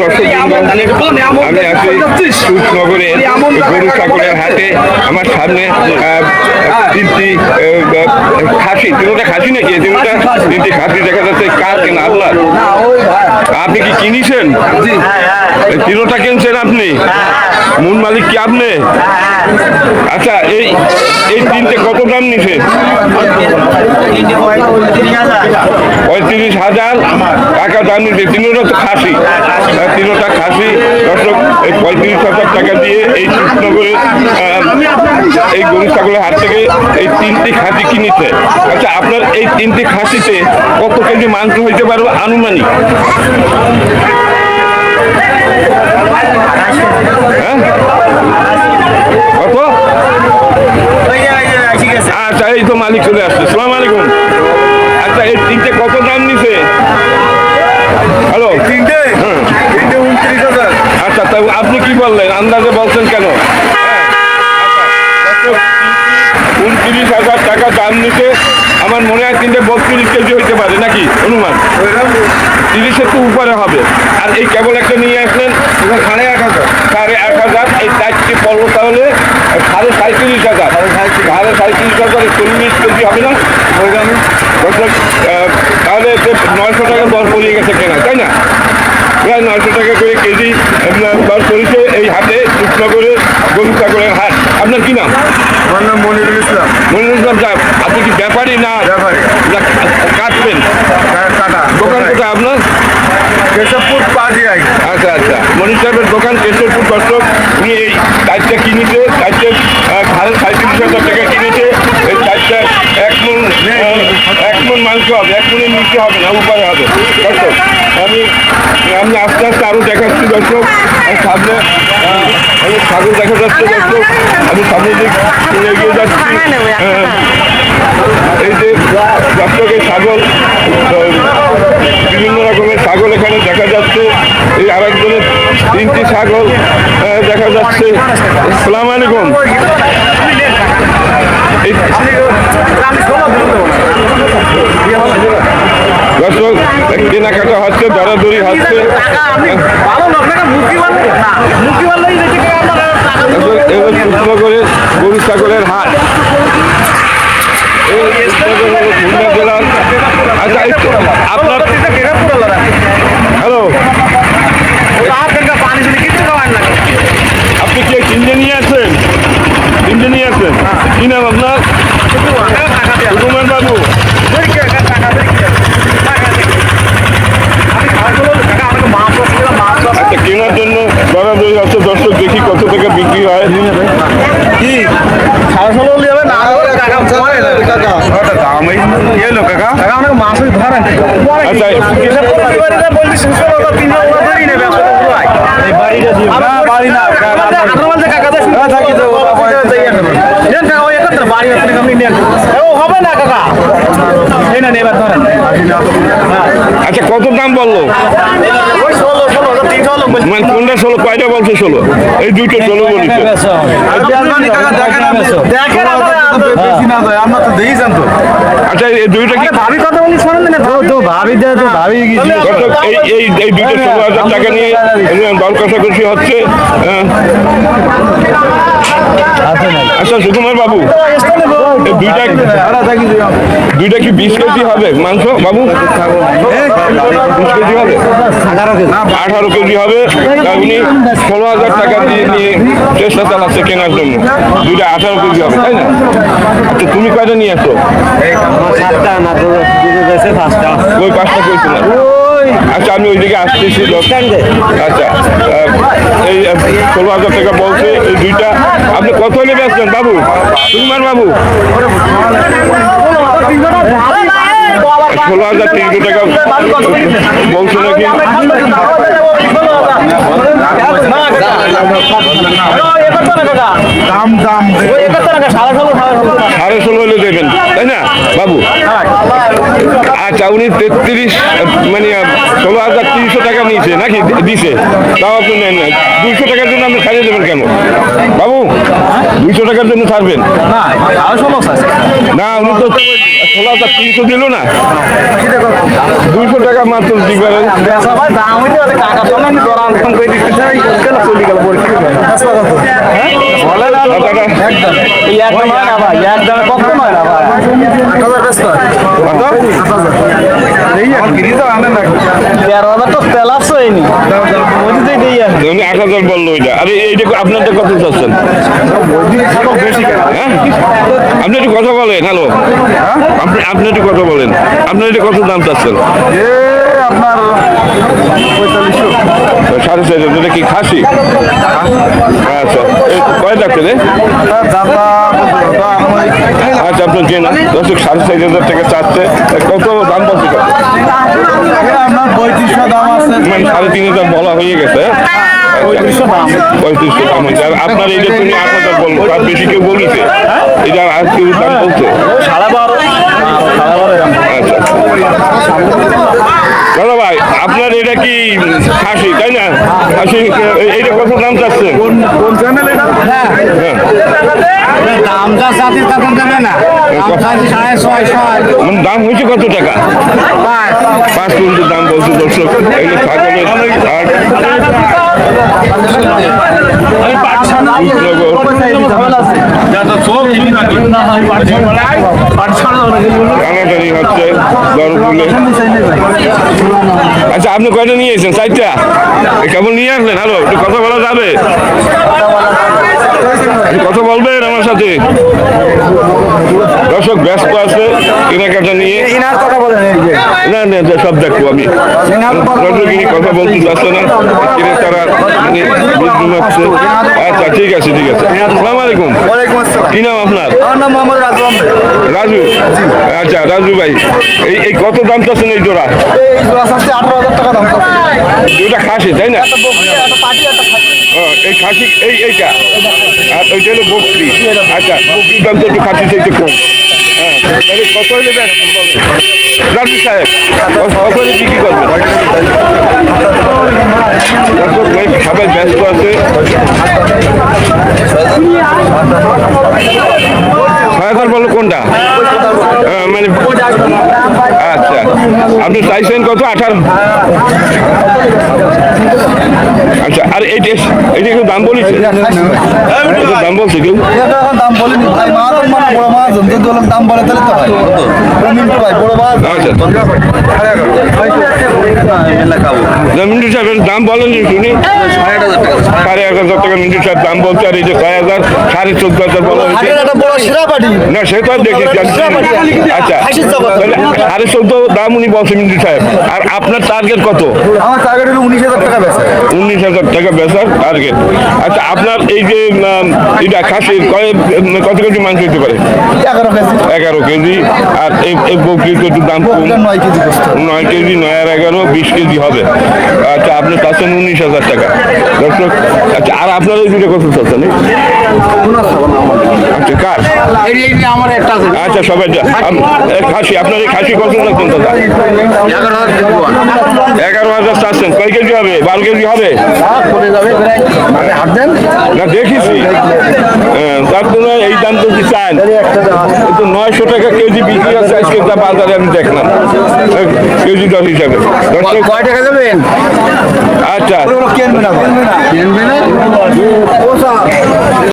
দর্শক আমি আছি সুখনগরে গরু ছাগলের হাটে। আমার সামনে তিনটি খাসি। তিনটা খাসি নাকি? তিনটা? তিনটি খাসি দেখা যাচ্ছে। কার কেনা আপনার আপনি কি কিনেছেন? তিনটা কিনছেন আপনি? মূল মালিক কি আপনি? আচ্ছা এই এই তিনটে কত দাম নিছে? পঁয়ত্রিশ হাজার। টাকা দাম নিচ্ছে তিনটা তো খাসি। আহ, তিনটা খাসি, দর্শক, এই পঁয়ত্রিশ হাজার টাকা দিয়ে এই কৃষ্ণনগরের এই গরু ছাগলের হাত থেকে এই তিনটি খাসি কিনেছে। আচ্ছা আপনার এই তিনটি খাসিতে কত কেজি মাংস হইতে পারবে আনুমানিক? হ্যাঁ? উনত্রিশ হাজার টাকা দাম নিতে আমার মনে হয় তিনটে বত্রিশ কেজি হইতে পারে নাকি? অনুমান। তিরিশের তো উপরে হবে। আর এই কেবল একটা নিয়ে আসলেন সাড়ে এক হাজার। সাড়ে এক হাজার এই চারটি পর্ব তাহলে সাড়ে সাঁত্রিশ হাজার। সাড়ে সাঁত্রিশ হাজার চল্লিশ কেজি হবে না? দর্শক আহ, তাহলে এতে নয়শো টাকা দর পড়িয়ে গেছে কেনা তাই না প্রায় নয়শো টাকা করে কেজি আপনার দর পড়েছে এই হাটে কৃষ্ণনগরের গরু ছাগলের হাট আপনার কি নাম আমার নাম মনিরুল ইসলাম মনিরুল ইসলাম সাহেব আপনি কি ব্যাপারী না কাটবেন। কাটা দোকান কোথায় আপনার? কেশবপুর পাজিয়াই আচ্ছা আচ্ছা মনির সাহেবের দোকান কেশরপুর দর্শক উনি এই চারটা কিনেছে চারটে সাড়ে সাঁত্রিশ হাজার টাকা কিনেছে এই চারটা এক মন মাংস হবে, এক মনের নিচে হবে না, উপরে হবে। দর্শক আমি আমি আস্তে আস্তে আরও দেখাচ্ছি, দর্শক। আর সামনে আমি ছাগল দেখা যাচ্ছে, দর্শক। আমি সামনে দিক এগিয়ে যাচ্ছি। এই যে দর্শক এই ছাগল, বিভিন্ন রকমের ছাগল এখানে দেখা যাচ্ছে। এই আরেকজনের তিনটি ছাগল দেখা যাচ্ছে। সালাম আলাইকুম। দর্শক কেনাকাটা হচ্ছে দরাদরি হচ্ছে। এবার কৃষ্ণনগরে গরু ছাগলের হাট। আচ্ছা আপনার হ্যালো আপনি কি তিনটে নিয়ে আসছেন তিনটে নিয়ে আসছেন কি নাম আপনার সুকুমার বাবু আচ্ছা জন্য দরাদরি হচ্ছে দর্শক দেখি কত টাকা বিক্রি হয়। কি? ষোলো আচ্ছা থাকি আচ্ছা কত দাম বলল? মানে কোনটা ষোলো কয়টা বলছে ষোলো? এই দুইটা ষোলো বলিছে। দেখেন বেশি না যায় আমরা তো দেখেছেন তো আচ্ছা এই দুইটা কি ভাবি কথা বলি শোনেন তো ভাবি দে তো ভাবি এই এই এই দুইটা ষোলো হাজার টাকা নিয়ে দর কষাকষি হচ্ছে আচ্ছা সুকুমার বাবু দুইটা দুইটা কি বিশ কেজি হবে মাংস বাবু? বিশ কেজি হবে? আঠারো কেজি হবে? উনি ষোলো হাজার টাকা দিয়ে নিয়ে চেষ্টা চালাচ্ছে কেনার জন্য। দুইটা আঠারো কেজি হবে, তাই না? আচ্ছা তুমি কয়টা নিয়ে আসো? ওই পাঁচটা কইছো না। আচ্ছা আমি ওইদিকে আসতেছি আচ্ছা এই ষোলো হাজার টাকা বলছে, এই দুইটা। আপনি কত হলে বেচছেন বাবু? সুকুমার বাবু? ষোলো হাজার তিনশো টাকা বলছো নাকি? দাম দাম। সাড়ে ষোলো হলে দেবেন, তাই না? বাবু। আচ্ছা উনি তেত্রিশ মানে ষোলো হাজার তিনশো টাকা নিয়েছে নাকি দিছে? তাও আপনি নেন না। দুইশো টাকার জন্য আপনি ছাড়িয়ে দেবেন কেন? বাবু দুইশো টাকার জন্য ছাড়বেন? না উনি তো ষোলো হাজার তিনশো দিল না। দুইশো টাকা মাত্র দিবেন বেচা ভাই দাম হইতে পারে কাকা তো আমি দরা আনতাম করে দিতে চাই কেন চলি গেল পরে কি হবে বলে না কথাটা এই এক দাম হয় না ভাই এক দামে কত? নয় না তেরো হাজার তো বলল ওইটা। আরে এইটা আপনারটা কত চাচ্ছেন? হ্যাঁ? আপনি একটু কথা বলেন হ্যালো। আপনি আপনি একটু কথা বলেন। আপনার এটা কত দাম চাচ্ছেন? আপনার পঁয়তাল্লিশশো। সাড়ে চার এটা কি খাসি? আচ্ছা। এই কয় ডাক্তার রে আচ্ছা আপনার চেন দর্শক সাড়ে চার হাজার টাকা চাচ্ছে। কত দাম বলছে? কত সাড়ে তিন হাজার বলা হয়ে গেছে পঁয়ত্রিশশো দাম হয়েছে আর আপনার এই যে তুমি আট হাজার বলব তার বেশি কেউ বলিছে এটা আর কেউ দাম বলছে সাড়ে বারো দাদা ভাই আপনার এটা কি খাসি তাই না খাসি এইটা কত দাম চাচ্ছেন। কোন চ্যানেল এটা? যা সাথে তখন দেবে না। দাম সাড়ে ছয় ছয়। মানে দাম হয়েছে কত টাকা? পাঁচ। কুইন্টাল দাম বলছে দর্শক এগুলো ছাগলের হাট টানাটানি হচ্ছে দরগুলো আচ্ছা আপনি কয়টা নিয়ে এসেছেন? চারটা? কেবল নিয়ে আসলেন? হ্যালো একটু কথা বলা যাবে? কথা বলবেন আমার সাথে? দর্শক ব্যস্ত আছে কেনাকাটা নিয়ে। না না সব দেখব আমি। কথা বলতে চাচ্ছে না কিনে তারা মানে আচ্ছা ঠিক আছে ঠিক আছে। আসসালামু আলাইকুম। কি নাম আপনার? রাজু আচ্ছা রাজু ভাই এই এই কত দাম চাচ্ছেন এই জোড়া? এই জোড়া আঠারো হাজার টাকা দাম দুটা খাসি তাই না একটা বকরি একটা পাটি একটা খাসি ও, এই খাসি এই এইটা? আর ওইটা হলো বকরি। আচ্ছা বকরির দাম তো একটু খাসি থেকে কম। হ্যাঁ কত হলে রাজু সাহেব হলে বিক্রি ভাই সবাই ব্যস্ত আছে। হাজার বলো কোনটা? হ্যাঁ, মানে আচ্ছা আপনি চাইছেন কত? আঠারো। আচ্ছা আর এইটা এটা একটু দাম বলেছে দাম বলছে কেউ দাম বলেনি ভাই মাছ মানে বড় মাছ যদি ওরকম দাম বলে তাহলে তো হয় কত ভাই বড় মাছ আচ্ছা দাম বলেন যে শুনি। সাড়ে এক হাজার টাকা মিন্টু স্যার দাম বলছে আর এই যে ছয় হাজার সাড়ে চোদ্দ হাজার বলা হয়েছে। না সে তো আর দেখেছি আচ্ছা তাহলে সাড়ে চোদ্দ দাম উনি বলছে মিন্টু সাহেব আর আপনার টার্গেট কত? আমার টার্গেট হলো উনিশ হাজার টাকা বেচা। উনিশ হাজার টাকা বেচার টার্গেট আচ্ছা আপনার এই যে এটা কয় কত কেজি মাংস হতে পারে? এগারো কেজি। আর এই বকরির তো একটু দাম কম। নয় কেজি নয় কেজি নয় আর এগারো বিশ কেজি হবে। আচ্ছা আপনি চাচ্ছেন উনিশ হাজার টাকা। দর্শক আচ্ছা আর আপনার এই দুটো কত চাচ্ছেন আচ্ছা কার? আচ্ছা সবাই খাসি আপনার এই খাসি কত চাচ্ছেন দাদা? এগারো হাজার চাচ্ছেন কয় কেজি হবে? বারো কেজি হবে? না দেখেছি। হ্যাঁ, তার এই দাম তো কি চান? কিন্তু নয়শো টাকা কেজি বিক্রি আছে আজকে তা বাজারে আমি দেখলাম। কেজি দর হিসাবে। কয় টাকা দেবেন? আচ্ছা। কিনবে না? কিনবে না?